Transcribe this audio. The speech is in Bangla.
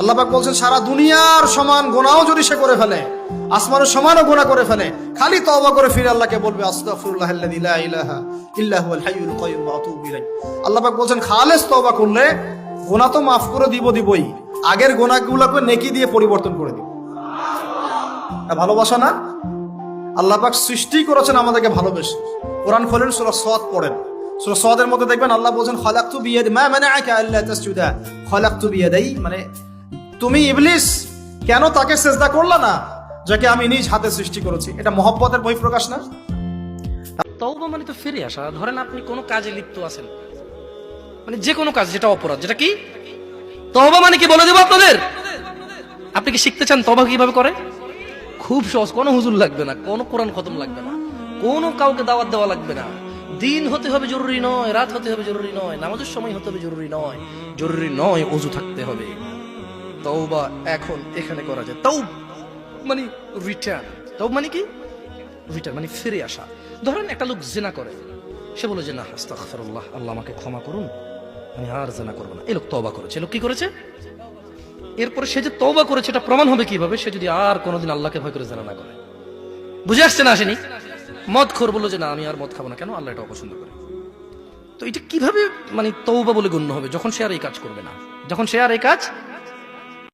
আল্লাহ পাক বলছেন, সারা দুনিয়ার সমান গোনাও যদি সে করে ফেলে, আসমানের সমানও গোনা করে ফেলে, খালি তওবা করে ফিরে আল্লাহকে বলবে আল্লাহ পাক বলছেন, খালেস তওবা করলে গোনা তো মাফ করে দিব দিবই, আগের গোনাগুলোকে নেকি দিয়ে পরিবর্তন করে দিব। ভালোবাসা না? আল্লাহ পাক সৃষ্টি করেছেন আমাদেরকে ভালোবেসে। কোরআন খোলেন সূরা সাদ পড়েন। সূরা সদের মধ্যে দেখবেন আল্লাহ বলছেন, খালাকতু বিয়াদি মা মানাআকা আল্লা তাসজুদা। খালাকতু বিয়াদাই মানে তুমি ইবলিস, কেন তাকে সেজদা করলা না, যাকে আমি নিজ হাতে সৃষ্টি করেছি? এটা মহব্বতের বহিঃপ্রকাশ না? তওবা মানে তো ফিরে আসা। ধরেন আপনি কোনো কাজে লিপ্ত আছেন। মানে যে কোনো কাজ, যেটা অপরাধ, যেটা কি? তওবা মানে কি বলে দেবো আপনাদের? আপনি কি শিখতে চান তবা কীভাবে করে? খুব সহজ। কোনো হুজুর লাগবে না, কোনো কোরআন খতম লাগবে না, কোনো কাউকে দাওয়াত দেওয়া লাগবে না। দিন হতে হবে জরুরি নয়, রাত হতে হবে জরুরি নয়, নামাজের সময় হতে হবে জরুরি নয়। জরুরি নয়, অজু থাকতে হবে। তওবা এখন এখানে করা যায়। তাও মানে রিটার্ন তাও মানে কি? রিটার্ন মানে ফিরে আসা। ধরেন একটা লোক জেনা করে। সে বলে যে, না, আস্তাগফিরুল্লাহ, আল্লাহ আমাকে ক্ষমা করুন। আমি আর জেনা করব না। এই লোক তওবা করেছে। লোক কি করেছে? এরপরে সে যে তওবা করেছে, এটা প্রমাণ হবে কীভাবে? সে যদি আর কোনোদিন আল্লাহকে ভয় করে জেনা না করে। বুঝে আসছে না আসেনি? মদ খোর বলল যে, না, আমি আর মদ খাব না। কেন? আল্লাহ এটা অপছন্দ করে। তো এটা কীভাবে মানে তৌবা বলে গণ্য হবে? যখন সে আর এই কাজ করবে না। যখন সে আর এই কাজ